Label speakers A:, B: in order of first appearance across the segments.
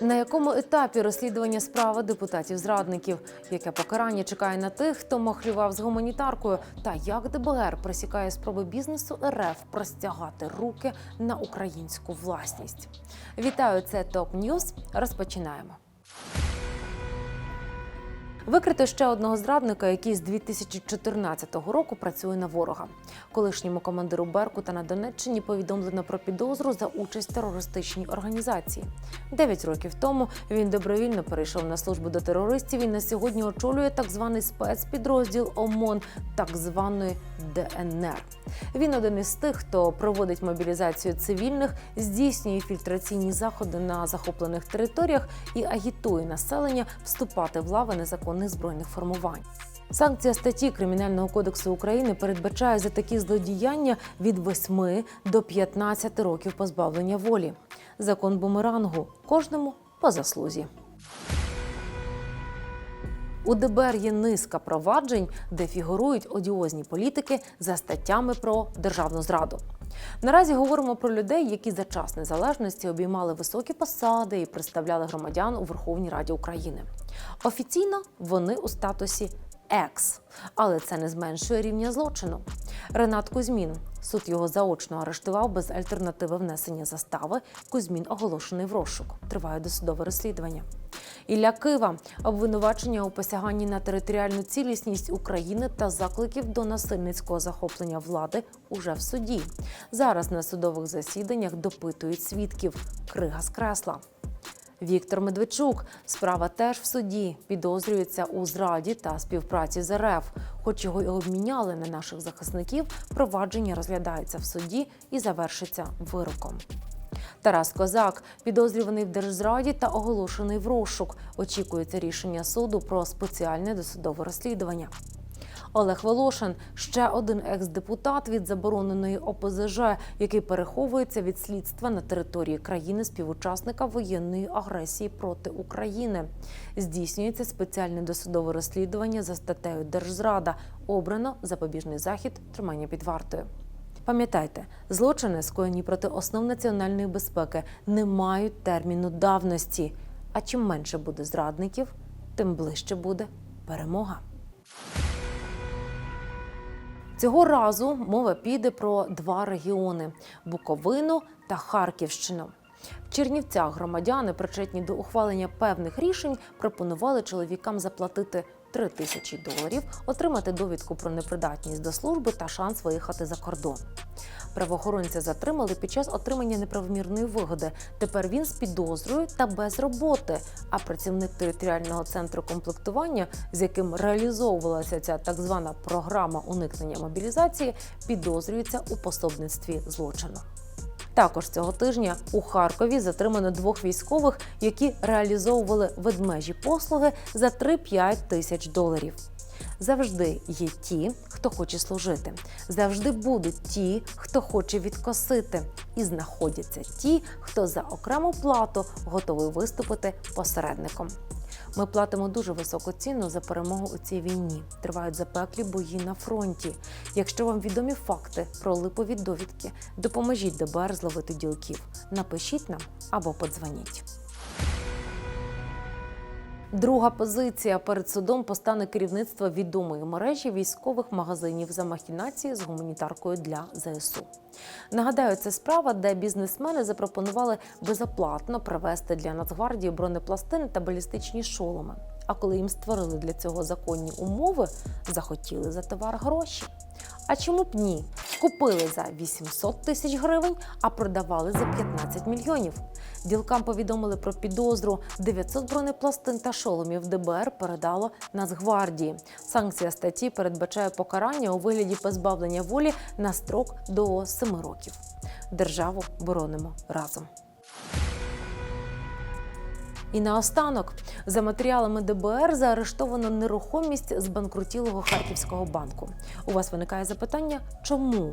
A: На якому етапі розслідування справи депутатів-зрадників? Яке покарання чекає на тих, хто махлював з гуманітаркою? Та як ДБР присікає спроби бізнесу РФ простягати руки на українську власність? Вітаю, це ТОП Ньюз. Розпочинаємо. Викрито ще одного зрадника, який з 2014 року працює на ворога. Колишньому командиру Беркута на Донеччині повідомлено про підозру за участь в терористичній організації. Дев'ять років тому він добровільно перейшов на службу до терористів і на сьогодні очолює так званий спецпідрозділ ОМОН, так званої ДНР. Він один із тих, хто проводить мобілізацію цивільних, здійснює фільтраційні заходи на захоплених територіях і агітує населення вступати в лави незаконних збройних формувань. Санкція статті Кримінального кодексу України передбачає за такі злодіяння від 8 до 15 років позбавлення волі. Закон бумерангу кожному по заслузі. У ДБР є низка проваджень, де фігурують одіозні політики за статтями про державну зраду. Наразі говоримо про людей, які за час незалежності обіймали високі посади і представляли громадян у Верховній Раді України. Офіційно вони у статусі екс, але це не зменшує рівня злочину. Ренат Кузьмін. Суд його заочно арештував без альтернативи внесення застави. Кузьмін оголошений в розшук. Триває досудове розслідування. Ілля Кива обвинувачення у посяганні на територіальну цілісність України та закликів до насильницького захоплення влади уже в суді. Зараз на судових засіданнях допитують свідків. Крига з кресла. Віктор Медведчук. Справа теж в суді. Підозрюється у зраді та співпраці з РФ. Хоч його і обміняли на наших захисників, провадження розглядається в суді і завершиться вироком. Тарас Козак підозрюваний в держзраді та оголошений в розшук. Очікується рішення суду про спеціальне досудове розслідування. Олег Волошин ще один екс-депутат від забороненої ОПЗЖ, який переховується від слідства на території країни співучасника воєнної агресії проти України. Здійснюється спеціальне досудове розслідування за статтею Держзрада. Обрано запобіжний захід тримання під вартою. Пам'ятайте, злочини, скоєні проти основ національної безпеки, не мають терміну давності. А чим менше буде зрадників, тим ближче буде перемога. Цього разу мова піде про два регіони Буковину та Харківщину. В Чернівцях громадяни, причетні до ухвалення певних рішень, пропонували чоловікам заплатити 3 тисячі доларів, отримати довідку про непридатність до служби та шанс виїхати за кордон. Правоохоронця затримали під час отримання неправомірної вигоди. Тепер він з підозрою та без роботи. А працівник територіального центру комплектування, з яким реалізовувалася ця так звана програма уникнення мобілізації, підозрюється у пособництві злочину. Також цього тижня у Харкові затримано двох військових, які реалізовували ведмежі послуги за 3-5 тисяч доларів. Завжди є ті, хто хоче служити. Завжди будуть ті, хто хоче відкосити. І знаходяться ті, хто за окрему плату готовий виступити посередником. Ми платимо дуже високу ціну за перемогу у цій війні. Тривають запеклі бої на фронті. Якщо вам відомі факти про липові довідки, допоможіть ДБР зловити ділків. Напишіть нам або подзвоніть. Друга позиція перед судом постане керівництво відомої мережі військових магазинів за махінації з гуманітаркою для ЗСУ. Нагадаю, це справа, де бізнесмени запропонували безоплатно привезти для Нацгвардії бронепластини та балістичні шоломи. А коли їм створили для цього законні умови, захотіли за товар гроші. А чому б ні? Купили за 800 тисяч гривень, а продавали за 15 мільйонів. Ділкам повідомили про підозру. 900 бронепластин та шоломів ДБР передало Нацгвардії. Санкція статті передбачає покарання у вигляді позбавлення волі на строк до 7 років. Державу боронимо разом. І наостанок, за матеріалами ДБР заарештовано нерухомість з банкрутілого харківського банку. У вас виникає запитання, чому?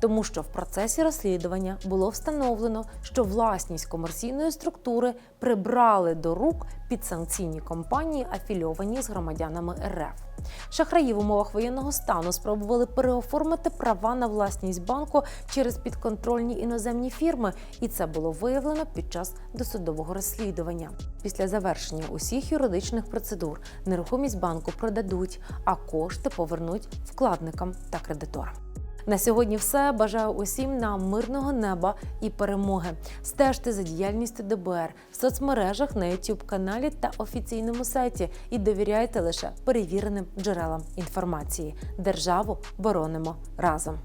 A: Тому що в процесі розслідування було встановлено, що власність комерційної структури прибрали до рук підсанкційні компанії, афільовані з громадянами РФ. Шахраї в умовах воєнного стану спробували переоформити права на власність банку через підконтрольні іноземні фірми, і це було виявлено під час досудового розслідування. Після завершення усіх юридичних процедур нерухомість банку продадуть, а кошти повернуть вкладникам та кредиторам. На сьогодні все. Бажаю усім нам мирного неба і перемоги. Стежте за діяльністю ДБР в соцмережах на youtube каналі та офіційному сайті і довіряйте лише перевіреним джерелам інформації. Державу боронимо разом.